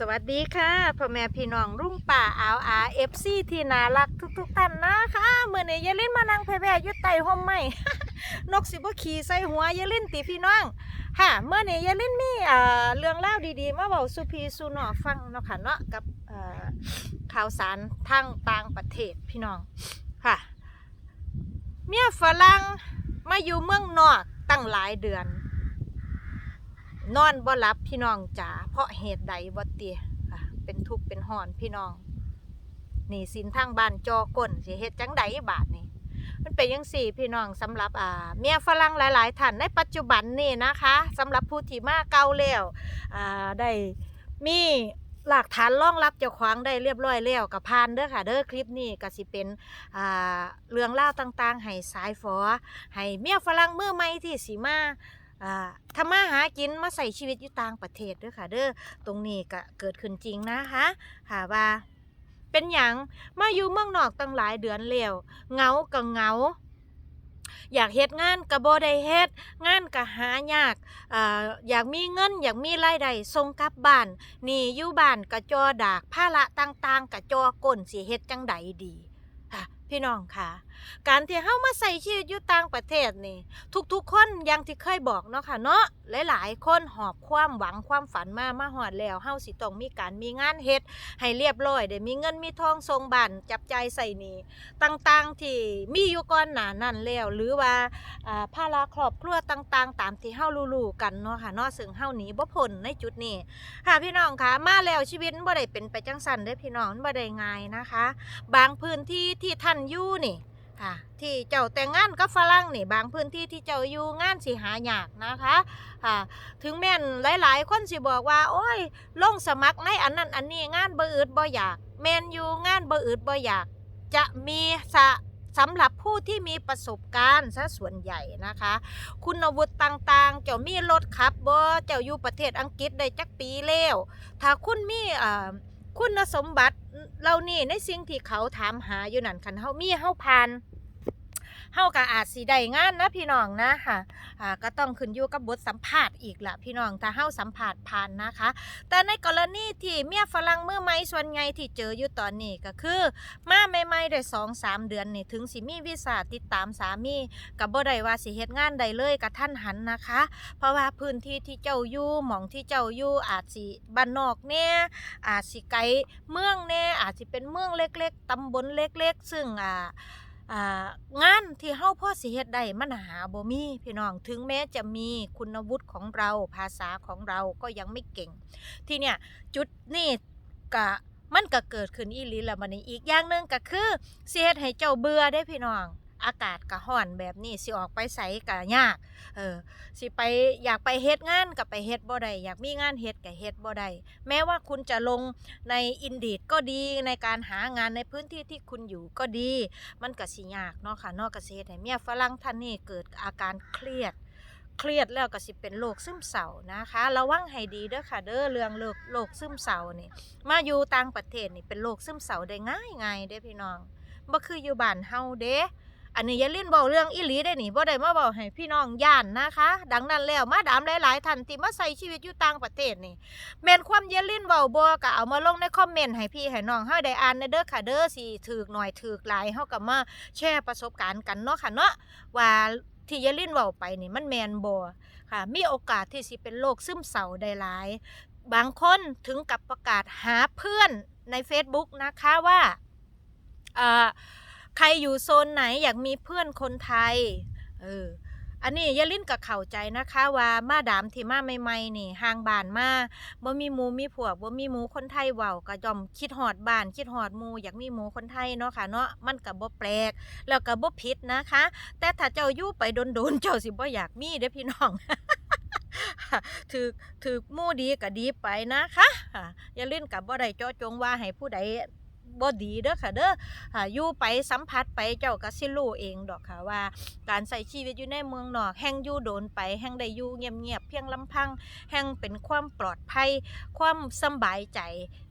สวัสดีค่ะพ่อแม่พี่น้องรุ่งป่าอาวอาเอฟซีที่น่ารักทุกๆท่านนะคะเมื่อนี้อยาลินมานั่งแพ่ๆอยุดไตห่มไหม นกสิบขี่ใส่หัวอยาลินติพี่น้องค่ะเมื่อนี้อยาลินมีเอ่อเรื่องเล่าดีๆ มาเบาสุพีสุนอฟังเนาะค่ะเนาะกับเอ่อข่าวสารทางต่างประเทศพี่น้องค่ะ เมียฝรั่งมาอยู่เมืองนอกตั้งหลายเดือน นอนบ่หลับพี่น้องจ๋าเพราะเหตุใดบ่เตียค่ะเป็นทุกข์เป็นห่อนพี่น้องหนี่สินทางบ้านจอก้นสิเฮ็ดจังใดบาทนี่มันเป็นยังสี่พี่น้องสำหรับอ่าเมียฝรั่งหลายๆท่านในปัจจุบันนี่นะคะสำหรับผู้ที่มาเก่าแล้วอ่าได้มีหลักฐานรองรับเจ้าของได้เรียบร้อยแล้วกับพานเด้อค่ะ เด้อคลิปนี้ก็สิเป็นอ่าเรื่องเล่าวต่างๆ ให้สายฝอให้เมียฝรั่งมือใหม่ที่สิมา ทำมาหากินมาใส่ชีวิตอยู่ต่างประเทศด้วยค่ะ เด้อตรงนี้ก็เกิดขึ้นจริงนะคะค่ะว่า เป็นอย่างมาอยู่เมืองนอกตั้งหลายเดือนแล้วเงาก็เงาอยากเฮ็ดงานก็บ่ได้เฮ็ดงานก็หายากออยากมีเงิน อยากมีรายได้ส่งกลับบ้านนี่อยู่บ้านก็จอดากภาระต่างๆก็จอก้นสิเฮ็ดจังใดดี พี่น้องค่ะ การที่เฮามาใส่ชีวิตอยู่ต่างประเทศนี่ ทุกๆคนย่างที่เคยบอกเนาะค่ะเนาะหลายๆ คนหอบความหวังความฝันมามาหอดแล้วเฮาสิต้องมีการมีงานเฮ็ดให้เรียบร้อยได้มีเงินมีทองทรงบันจับใจใส่นี้ต่างๆที่มีอยู่ก่อนหน้านั้นแล้วหรือว่าอ่าภาระครอบครัวต่างๆ ตามที่เฮารู้ๆกันเนาะค่ะเนาะซึ่งเฮาหนีบ่พ้นในจุดนี้ค่ะพี่น้องคะมาแล้วชีวิตบ่ได้เป็นไปจังสันเด้อพี่น้องบ่ได้ง่ายนะคะ บางพื้นที่ที่ท่านอยู่นี่ค่ะที่เจ้าแต่งงานกับฝรั่งนี่บางพื้นที่ที่เจ้าอยู่งานสิหายากนะคะค่ะถึงแม่นหลายๆ คนสิบอกว่า โอ้ยลงสมัครในอันนั้นอันนี้งานบ่อืดบ่อยากแม่นอยู่งานบ่อืดบ่อยาก จะมีสะสำหรับผู้ที่มีประสบการณ์ซะส่วนใหญ่นะคะ คุณวุฒิต่างๆ เจ้ามีรถขับบ่เจ้าอยู่ประเทศอังกฤษได้จักปีแล้ว ถ้าคุณมี่คุณสมบัติ เรานี่ในสิ่งที่เขาถามหาอยู่นั่นคันเฮามีเฮาผ่าน เฮาก็อาจสิได้งานนะพี่น้องนะค่ะอ่าก็ต้องขึ้นอยู่กับบทสัมภาษณ์อีกละพี่น้องถ้าเฮาสัมภาษณ์ผ่านนะคะ แต่ในกรณีที่เมียฝรั่งมือใหม่ส่วนใหญ่ที่เจออยู่ตอนนี้ก็คือมาใหม่ๆได้สองสามเดือนนี่ถึงสิมีวีซ่าติดตามสามีกับบ่ได้ว่าสิเฮ็ดงานใดเลยกับท่านหันนะคะ เพราะว่าพื้นที่ที่เจ้าอยู่หม่องที่เจ้าอยู่อาจสิบ้านนอกแน่อาจสิไกลเมืองแน่อาจสิเป็นเมืองเล็ก ๆตำบลเล็ก ๆ ซึ่งอ่าอ่า งานที่เฮาพ่อสิเฮ็ดได้มันหาบ่มีพี่น้องถึงแม้จะมีคุณวุฒิของเราภาษาของเราก็ยังไม่เก่ง ทีเนี้ยจุดนี้ก็มันก็เกิดขึ้นอีหลีแล้วมันอีกอย่างหนึงก็คือสิเฮ็ดให้เจ้าเบื่อได้พี่น้อง อากาศก็ร้อนแบบนี้สิออกไปไสก็ยากเออสิไปอยากไปเฮ็ดงานก็ไปเฮ็ดบ่ได้อยากมีงานเฮ็ดก็เฮ็ดบ่ได้แม้ว่าคุณจะลงในอินดีดก็ดีในการหางานในพื้นที่ที่คุณอยู่ก็ดี มันก็สิยากเนาะค่ะนอกเกษตรให้เมียฝรั่งท่านนี่เกิดอาการเครียดเครียดแล้วก็สิเป็นโรคซึมเศร้านะคะระวังให้ดีเด้อค่ะเด้อเรื่องโรคโรคซึมเศร้านี่มาอยู่ต่างประเทศนี่เป็นโรคซึมเศร้าได้ง่ายง่ายเด้อพี่น้องบ่คืออยู่บ้านเฮาเด้ อันนี้อย่าลินเบาเรื่องอีหลีได้นี่บ่ได้มาเบาให้พี่น้องย่านนะคะ ดังนั้นแล้วมาดามหลายๆท่านที่มาใส่ชีวิตอยู่ต่างประเทศนี่แม่นความอย่าลินเบาบ่ก็เอามาลงในคอมเมนต์ให้พี่ให้น้องเฮาได้อ่านในเด้อค่ะเด้อสิถูกหน่อยถูกหลายเฮาก็มาแชร์ประสบการณ์กันเนาะค่ะเนาะว่าที่ยาลินเว้าไปนี่มันแม่นบ่ค่ะ มีโอกาสที่สิเป็นโรคซึมเศร้าได้หลาย บางคนถึงกับประกาศหาเพื่อนใน Facebook นะคะว่าอ่า ใครอยู่โซนไหนอยากมีเพื่อนคนไทย เออ อันนี้อยาลิ้นกับเข้าใจนะคะว่ามาดามที่มาใหม่ๆนี่ห่างบ้านมาบ่มีหมูมีพวบ่มีหมูคนไทยเว้าก็ย่อมคิดฮอดบ้าน คิดฮอดหมูอยากมีหมูคนไทยเนาะค่ะเนาะมันก็บ่แปลก แล้วก็บ่ผิดนะคะ แต่ถ้าเจ้าอยู่ไปโดนๆเจ้าสิบ่อยากมีเด้อพี่น้องถือถือมู่ดีก็ดีไปนะคะอ่าอย่าเล่นกับบ่ได้เจาะจงว่าให้ผู้ใด บ่ดีเด้อค่ะเด้อค่ะอยู่ไปสัมผัสไปเจ้าก็สิรู้เองดอกค่ะว่า การใส่ชีวิตอยู่ในเมืองนอก แห่งอยู่โดนไปแห่งได้อยู่เงียบๆเพียงลำพัง แห่งเป็นความปลอดภัย ความสบายใจ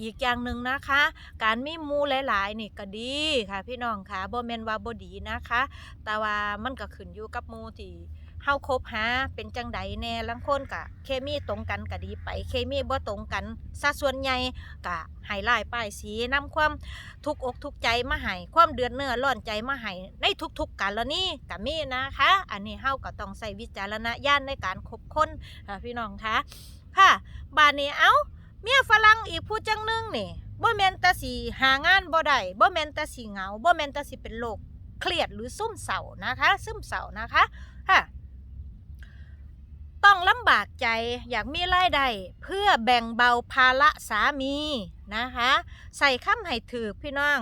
อีกอย่างหนึ่งนะคะ การมีมูหลายๆนี่ก็ดีค่ะพี่น้องค่ะบ่แม่นว่าบ่ดีนะคะ แต่ว่ามันก็ขึ้นอยู่กับมูที่ เฮาคบหาเป็นจังใดแน่ลังคนกะ เคมีตรงกันก็ดีไป เคมีบ่ตรงกันซะส่วนใหญ่กะให้ลายป้ายสีนำความทุกอกทุกใจมาให้ความเดือดเนื้อร้อนใจมาให้ในทุกๆกาลนี้ก็มีนะคะ อันนี้เฮาก็ต้องใส่วิจารณญาณในการคบคนค่ะพี่น้องคะค่ะบานนี้เอ้าเมียฝรั่งอีกผู้จังหนึงนี่บ่แม่นแต่สิหางานบ่ได้บ่แม่นแต่สิเหงาบ่แม่นแต่สิเป็นโรคเครียดหรือซึมเศร้านะคะ ซึมเศร้านะคะค่ะ ต้องลำบากใจอยากมีรายได้เพื่อแบ่งเบาภาระสามี นะคะ ใส่คำให้ถือพี่น้อง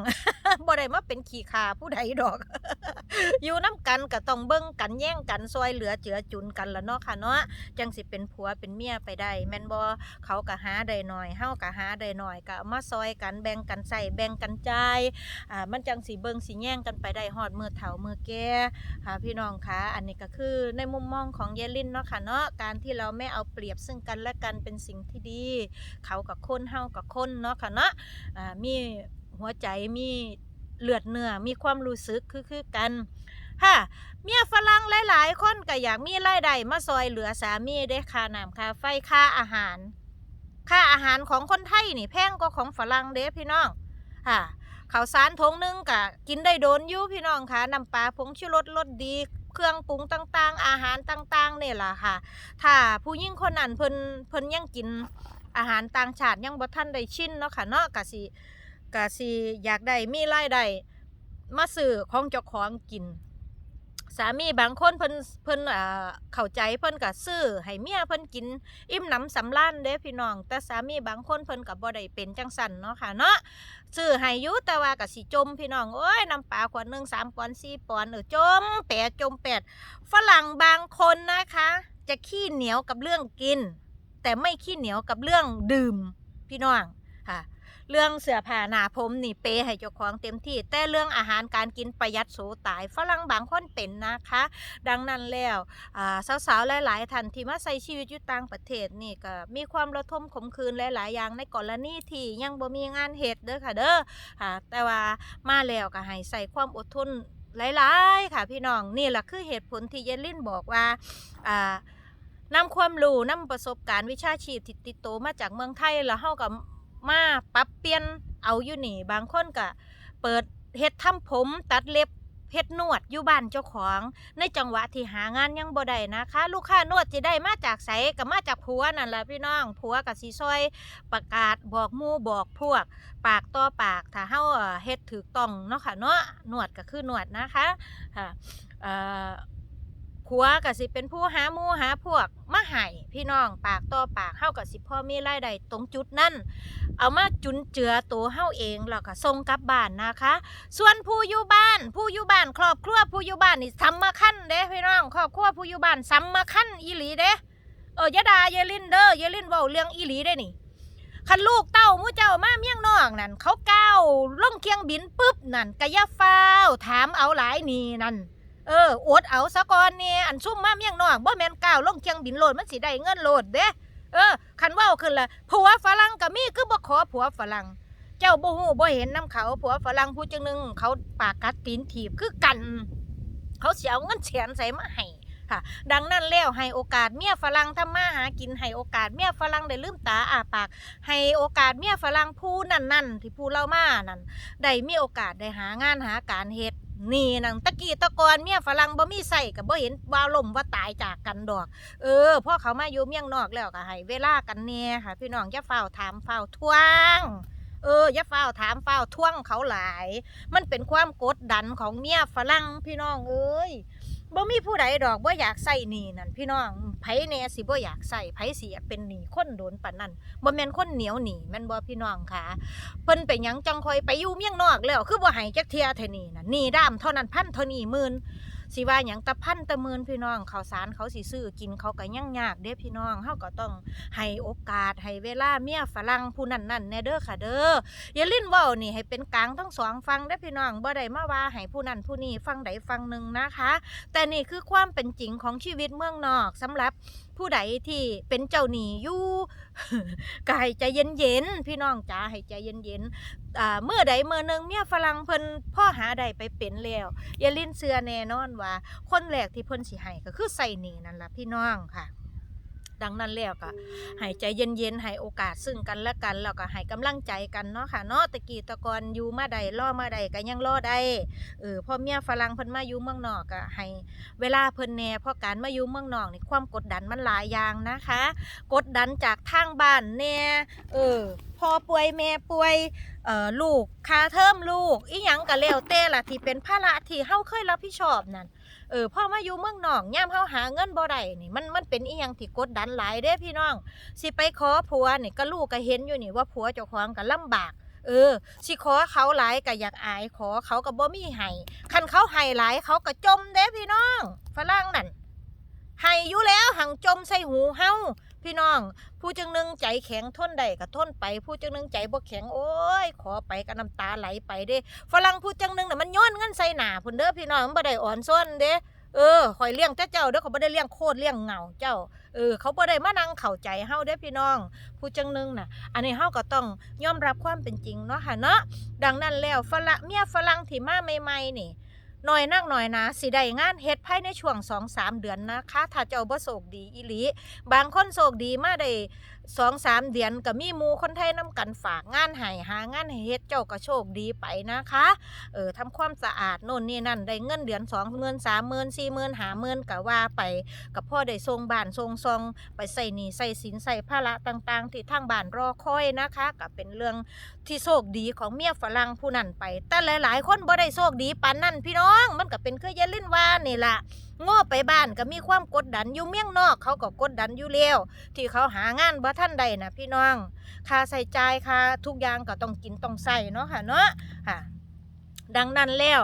บ่ได้มาเป็นขี้ขาผู้ใดดอก อยู่น้ำกันก็ต้องเบิ่งกันแย่งกันซอยเหลือเจือจุนกันละเนาะค่ะเนาะจังสิเป็นผัวเป็นเมียไปได้แม่นบ่เขาก็หาได้หน่อยเฮาก็หาได้หน่อยก็มาซอยกันแบ่งกันใส่แบ่งกันใจอ่ามันจังสิเบิ่งสิแย่งกันไปได้ฮอดมือเฒ่ามือแก่ค่ะพี่น้องคะอันนี้ก็คือในมุมมองของเยลินเนาะค่ะเนาะการที่เราไม่เอาเปรียบซึ่งกันและกันเป็นสิ่งที่ดี เขากับคนเฮากับคนเนาะค่ะเนาะมีหัวใจมีเลือดเนื้อมีความรู้สึกคือคือกันค่ะเมียฝรั่งหลาย ๆ คนก็อยากมีรายได้มาซอยเหลือสามีได้ค่าน้ำค่าไฟค่าอาหาร ค่าอาหารของคนไทยนี่แพงกว่าของฝรั่งเด้พี่น้องค่ะข้าวสารทงนึงก็กินได้โดนอยู่พี่น้องค่ะน้ำปลาผงชูรสรสดี เครื่องปรุงต่าง ๆ อาหารต่าง ๆ เนี่ยล่ะค่ะ ถ้าผู้หญิงคนนั้นเพิ่นเพิ่นยังกิน อาหารต่างชาติยังบ่ทันได้ชินเนาะค่ะเนาะกะสิกะสิอยากได้มีรายได้มาซื้อของเจ้าของกิน สามีบางคนเพิ่นเพิ่นอ่าเข้าใจเพิ่นก็ซื้อให้เมียเพิ่นกิน อิ่มหนำสำราญเด้พี่น้อง แต่สามีบางคนเพิ่นก็บ่ได้เป็นจังซั่นเนาะค่ะเนาะซื้อให้อยู่แต่ว่าก็สิจมพี่น้องโอ้ยน้ำปลาขวดหนึง3ปอนด์4ปอนเออจมแปะจมแปดฝรั่งบางคนนะคะ จะขี้เหนียวกับเรื่องกิน แต่ไม่ขี้เหนียวกับเรื่องดื่มพี่น้องค่ะเรื่องเสื้อผ้าหนาผมนี่เปย์ให้เจ้าของเต็มที่ แต่เรื่องอาหารการกินประหยัดสูตายฝรั่งบางคนเป็นนะคะ ดังนั้นแล้วสาวๆหลายๆท่านที่มาใช้ชีวิตอยู่ต่างประเทศนี่ก็มีความระทมขมคืนหลายๆอย่างในกรณีที่ยังบ่มีงานเฮ็ดเด้อค่ะเด้อค่ะแต่ว่ามาแล้วก็ให้ใส่ความอดทนหลายๆ ค่ะพี่น้องนี่แหละคือเหตุผลที่เยลินบอกว่าอ่า นำความรู้นำประสบการณ์วิชาชีพที่ติดโตมาจากเมืองไทยแล้วเฮากับมาปรับเปลี่ยนเอาอยู่นี่ บางคนก็เปิดเฮ็ดทำผม ตัดเล็บเฮ็ดนวดอยู่บ้านเจ้าของ ในจังหวะที่หางานยังบ่ได้นะคะ ลูกค้านวดจะได้มาจากไสก็มาจากผัวนั่นแหละพี่น้องผัวกับสีซอยประกาศบอกหมู่บอกพวก ปากต่อปากถ้าเฮาเอ่อเฮ็ดถูกต้องเนาะค่ะเนาะนวดก็คือนวดนะคะค่ะเอ่อ ผัวก็สิเป็นผู้หาหมู่หาพวกมาให้พี่น้องปากต่อปากเฮาก็สิพ่อมีรายได้ตรงจุดนั้นเอามาจุนเจือตัวเฮาเองแล้วก็ส่งกลับบ้านนะคะ ส่วนผู้อยู่บ้าน ผู้อยู่บ้านครอบครัวผู้อยู่บ้านนี่สำคัญเด้พี่น้องครอบครัวผู้อยู่บ้านสำคัญอีหลีเด้เออยะดาเยลินเด้อเยลินเว้าเรื่องอีหลีได้นี่คันลูกเต้ามู่เจ้ามาเมียงนอกนั่นเขาก้าวลงเคียงบินปุ๊บนั่นกะยาฟ้าวถามเอาหลายนี่นั่น เอออดเอาซะก่อนเนี่ยอันซุ่มมาเมียงนอกบ่แม่นก้าวลงเคียงบินโลดมันสิได้เงินโลดเด้เออคันว่าขึ้นละผัวฝรั่งก็มีคือบ่ขอผัวฝรั่งเจ้าบ่ฮู้บ่เห็นน้ำเขาผัวฝรั่งผู้จังหนึงเขาปากกัดตีนถีบคือกัน เขาเสียเอาเงินแสนใส่มาให้ค่ะดังนั้นแล้วให้โอกาสเมียฝรั่งทำมาหากินให้โอกาสเมียฝรั่งได้ลืมตาอาปาก ให้โอกาสเมียฝรั่งผู้นั่นๆที่ผู้เล่ามานั่นได้มีโอกาสได้หางานหาการเฮ็ด นี่นังตะกี้ตะกอนเมียฝรั่งบ่มีใส่ก็บบ่เห็นว่าล่มว่าตายจากกันดอก เออพ่อเขามาอยู่เมียงนอกแล้วก็ให้เวลากันเนี่ยค่ะ พี่น้องอย่าเฝ้าถามเฝ้าทวง เอออย่าเฝ้าถามเฝ้าทวงเขาหลาย มันเป็นความกดดันของเมียฝรั่งพี่น้องเอ้ย บ่มีผู้ใดดอกบ่อยากใส่หนี้นั่นพี่น้องไผแน่สิบ่อยากใส่ไผสิอยเป็นหนี้คนโดนปานนั้นบ่แม่นคนเหนียวหนี้แม่นบ่พี่น้องค่ะเพิ่นไปหยังจังคอยไปอยู่เมียงนอกแล้ว คือบ่ให้จักเที่ยเท่านี้น่ะหนี้ด้ามเท่านั้นพันเท่านี้หมื่น สิว่าหยังตะพันตะหมืนพี่น้องข้าวสารเขาสิซื้อกินเขาก็ยังยากเด้พี่น้องเฮาก็ต้องให้โอกาสให้เวลาเมียฝรั่งผู้นั้นนั่นแน่เด้อค่ะเด้ออย่าลิ้นเว้านี่ให้เป็นกลางทั้งสองฟังเด้อพี่น้องบ่ได้มาว่าให้ผู้นั้นผู้นี้ฟังใดฟังหนึ่งนะคะ แต่นี่คือความเป็นจริงของชีวิตเมืองนอกสำหรับ ผู้ใดที่เป็นเจ้าหนี้อยู่ก็ให้ใจเย็นๆพี่น้องจ๋าให้ใจเย็นๆอ่าเมื่อใดเมื่อหนึงเมียฝรั่งเพิ่นพ่อหาใดไปเป็นแล้วอย่าลิ้นเสือแน่นอนว่า คนแรกที่เพิ่นสิให้ก็คือใส่หนี้นั่นล่ะพี่น้องค่ะ ดังนั้นแล้วก็ให้ใจเย็นๆให้โอกาสซึ่งกันและกันแล้วก็ให้กำลังใจกันเนาะค่ะเนาะตะกี้ตะกอนอยู่มาใดรอมาใดก็ยังรอได้เออพ่อเมียฝรั่งเพิ่นมาอยู่เมืองนอกก็ให้เวลาเพิ่นแน่พราะการมาอยู่เมืองนอกนี่ความกดดันมันหลายอย่างนะคะ กดดันจากทางบ้านแน่เออพอป่วยแม่ป่วยเอ่อลูกคาเทอมลูกอีหยังก็แล้วแต่ละที่เป็นภาระที่เฮาเคยรับผิดชอบนั่น เออพ่อมาอยู่เมืองนอกยามเฮาหาเงินบ่ได้นี่มันมันเป็นอีหยังที่กดดันหลายเด้พี่น้อง สิไปขอผัวนี่ก็ลูกก็เห็นอยู่นี่ว่าผัวเจ้าของก็ลำบาก เออสิขอเขาหลายก็อยากอายขอเขาก็บ่มีให้คันเขาให้หลายเขาก็จมเด้พี่น้องฝรั่งนั่นให้อยู่แล้วหังจมใส่หูเฮา พี่น้อง ผู้จังหนึงใจแข็งทนได้ก็ทนไป ผู้จังหนึงใจบ่แข็งโอ้ย ขอไปก็น้ำตาไหลไปเด้ฝรั่งผู้จังหนึงน่ะมันย้อนเงินใส่หนาพุ่นเด้อพี่น้องมันบ่ได้อ่อนซ้อนเด้เออข่อยเลี้ยงแต่เจ้าเด้อเขาบ่ได้เลี้ยงโคตรเลี้ยงเงาเจ้า เออ เขาบ่ได้มานั่งเข้าใจเฮาเด้อพี่น้อง ผู้จังหนึงน่ะ อันนี้เฮาก็ต้องยอมรับความเป็นจริงเนาะค่ะเนาะดังนั้นแล้วฝรั่งเมียฝรั่งที่มาใหม่ๆนี่ หน่อยนักหน่อยนะสิได้งานเฮ็ดภายในช่วง2-3 เดือนนะคะ ถ้าเจ้าบ่โชคดีอีหลีบางคนโชคดีมาได้ สองสามเดือนก็มีหมูคนไทยนำกันฝากงานให้หางานให้เฮ็ดเจ้าก็โชคดีไปนะคะเออทำความสะอาดโน่นนี่นั่นได้เงินเดือน2 0 0 0 0 3 0 0 0 0 4 0 0 0 0 5 0 0 0ก็ว่าไปกับพ่อได้ส่งบ้านส่งซองไปใส่หนี้ใส่สินใส่ภาระต่าง ๆ ที่ทางบ้านรอคอยนะคะก็เป็นเรื่องที่โชคดีของเมียฝรั่งผู้นั้นไป แต่หลาย ๆ คนบ่ได้โชคดีปานนั้นพี่น้องมันก็เป็นคืออยาลิ้นว่านี่ล่ะ ง้อไปบ้านก็มีความกดดันอยู่เมี่ยงนอก เขาก็กดดันอยู่แล้วที่เขาหางานบ่ท่านใดนะพี่น้องค่าใส่ใจค่าทุกอย่างก็ต้องกินต้องใส่เนาะค่ะเนาะค่ะ ดังนั้นแล้ว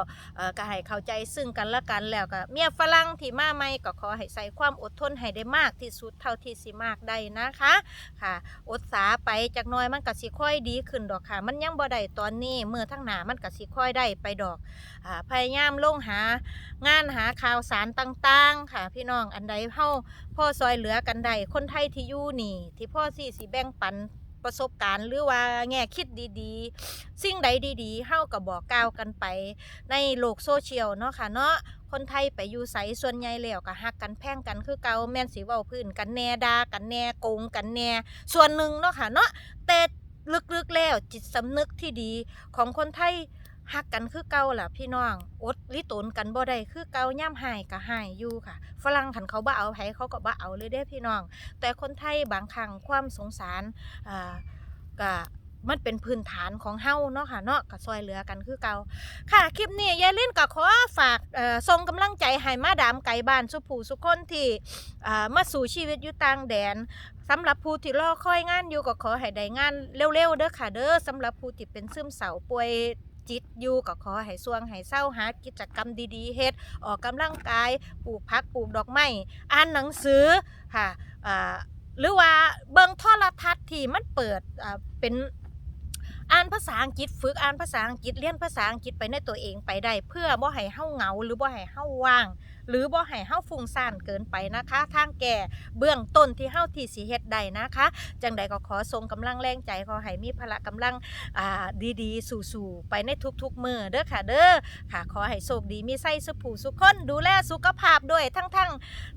ก็ให้เข้าใจซึ่งกันและกันแล้วก็เมียฝรั่งที่มาใหม่ก็ขอให้ใส่ความอดทนให้ได้มากที่สุดเท่าที่สิมากได้นะคะค่ะ อดสาไปจากน้อยมันก็สิค่อยดีขึ้นดอกค่ะ มันยังบ่ได้ตอนนี้เมื่อทั้งหนามันก็สิค่อยได้ไปดอกอพยายามลงหางานหาข่าวสารต่างๆ ค่ะ พี่น้องอันใดเฮาพ่อซอยเหลือกันได้คนไทยที่อยู่นี่ ที่พ่อสิสิแบ่งปัน ประสบการณ์หรือว่าแง่คิดดีๆ สิ่งใดดีๆเฮาก็บอกกล่าวกันไป ในโลกโซเชียลเนาะค่ะเนาะคนไทยไปอยู่ไสส่วนใหญ่แล้วก็ฮักกันแพ่งกันคือเกาแม่นสิเว้าพื้นกันแน่ด่ากันแน่โกงกันแน่ส่วนหนึ่งเนาะค่ะเนาะแต่ลึกๆแล้วจิตสำนึกที่ดีของคนไทย ฮักกันคือเก่าล่ะพี่น้องอดลิตนกันบ่ได้คือเก่าย่ำหายก็หายอยู่ค่ะ ฝรั่งคันเขาบ่เอาไผเขาก็บ่เอาเลยเด้พี่น้อง แต่คนไทยบางครั้งความสงสารอ่าก็มันเป็นพื้นฐานของเฮาเนาะค่ะเนาะก็ซอยเหลือกันคือเก่าค่ะ คลิปนี้ยายลินก็ขอฝากส่งกำลังใจให้มาดามไก่บ้านสุผู้สุคนที่อ่ามาสู่ชีวิตอยู่ต่างแดนสำหรับผู้ที่รอคอยงานอยู่ก็ขอให้ได้งานเร็วๆเด้อค่ะเด้อสำหรับผู้ที่เป็นซึมเศร้าป่วย จิตอยู่ก็ขอให้สวงให้เศร้าหากิจกรรมดีๆเฮ็ดออกกำลังกายปลูกพักปลูกดอกไม้อ่านหนังสือค่ะหรือว่าเบิ่งโทรทัศน์ที่มันเปิดเป็นอ่านภาษาอังกฤษฝึกอ่านภาษาอังกฤษเรียนภาษาอังกฤษไปในตัวเองไปได้ เพื่อบ่ให้เฮาเหงาหรือบ่ให้เฮาว่าง หรือบ่ให้เฮาฟุ้งซ่านเกินไปนะคะ ทางแก่เบื้องต้นที่เฮาที่สิเฮ็ดได้นะคะ จังใดก็ขอส่งกำลังแรงใจขอให้มีพละกำลังอ่าดีๆ สู่ๆไปในทุกๆมือเด้อค่ะเด้อค่ะ ขอให้โชคดีมีไส้สุขผู้สุขคนดูแลสุขภาพด้วยทั้งทั้ง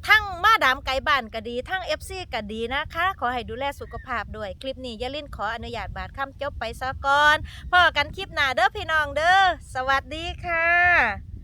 ทั้งมาดามไก่บ้านก็ดี ทั้ง FC ก็ดีนะคะ ขอให้ดูแลสุขภาพด้วยคลิปนี้อย่าลินขออนุญาตบาดคำจบไปซะก่อนพอกันคลิปหน้าเด้อพี่น้องเด้อสวัสดีค่ะ